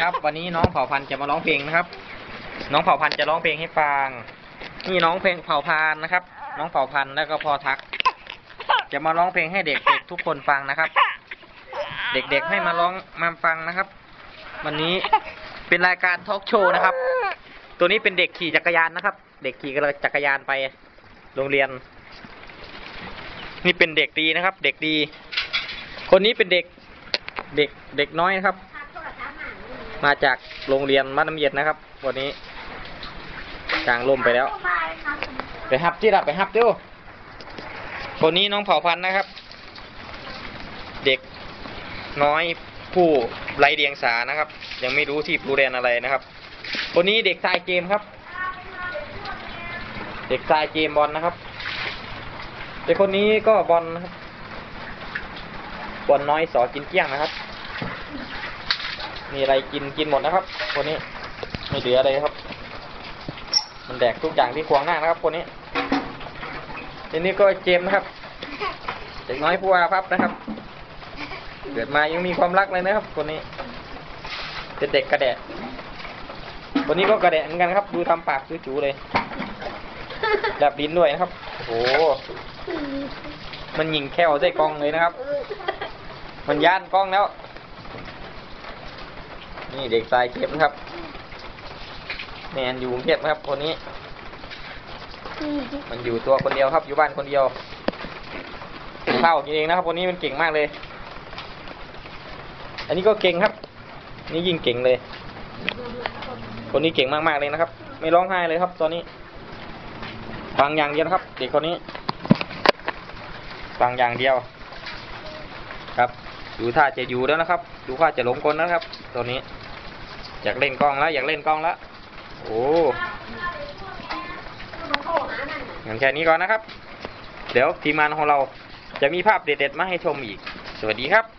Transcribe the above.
ครับ วันนี้น้องเผ่าพันธุ์จะมาร้องเพลงนะครับ น้องเผ่าพันธุ์จะร้องเพลงให้ฟัง นี่น้องเพลงเผ่าพันธุ์นะครับ น้องเผ่าพันธุ์แล้วก็พอทัก จะมาร้องเพลงให้เด็กๆทุกคนฟังนะครับ เด็กๆให้มาร้องมาฟังนะครับ วันนี้เป็นรายการทอล์กโชว์นะครับ ตัวนี้เป็นเด็กขี่จักรยานนะครับ เด็กขี่จักรยานไปโรงเรียน นี่เป็นเด็กดีนะครับ เด็กดี คนนี้เป็นเด็กเด็กเด็กน้อยนะครับ มาจากโรงเรียนมัธยมเย็นนะครับ วันนี้กลางร่มไปแล้ว ไปฮับที่ดับไปฮับเดูคนนี้น้องเผ่าพันธุ์นะครับ เด็กน้อยผู้ไรเดียงสานะครับ ยังไม่รู้ที่ผู้เรียนอะไรนะครับ คนนี้เด็กชายเกมครับ เด็กชายเกมบอลนะครับเด็กคนนี้ก็บอลนะครับบอลน้อยสอกินเกลี้ยงนะครับ มีอะไรกินกินหมดนะครับ คนนี้ไม่เหลืออะไรครับ มันแดกทุกอย่างที่ขวางหน้านะครับ คนนี้ทีนี้ก็เจมส์นะครับเด็กน้อยผู้อาภัพนะครับ เกิดมายังมีความรักเลยนะครับ คนนี้เป็นเด็กกระแดะคนนี้ก็กระแดะเหมือนกันครับ ดูทำปากจู๋ๆเลยดับดินด้วยนะครับโอ้โหมันยิงแค่วใส่กองเลยนะครับ มันย่านกล้องแล้ว นี่เด็กชายเก็บนะครับ แมนอยู่กรุงเทพนะครับ คนนี้ มันอยู่ตัวคนเดียวครับ อยู่บ้านคนเดียวกินข้าวกินเองนะครับคนนี้มันเก่งมากเลย อันนี้ก็เก่งครับ นี่ยิ่งเก่งเลย คนนี้เก่งมากๆเลยนะครับ ไม่ร้องไห้เลยครับ ตอนนี้ ฟังอย่างเดียวครับ เด็กคนนี้ ฟังอย่างเดียว ครับดูท่าจะอยู่แล้วนะครับ ดูท่าจะหลงกลแล้วนะครับตัวนี้ อยากเล่นกล้องแล้ว อยากเล่นกล้องแล้วโอ้งั้นแค่นี้ก่อนนะครับ เดี๋ยวทีมงานของเราจะมีภาพเด็ดๆมาให้ชมอีก สวัสดีครับ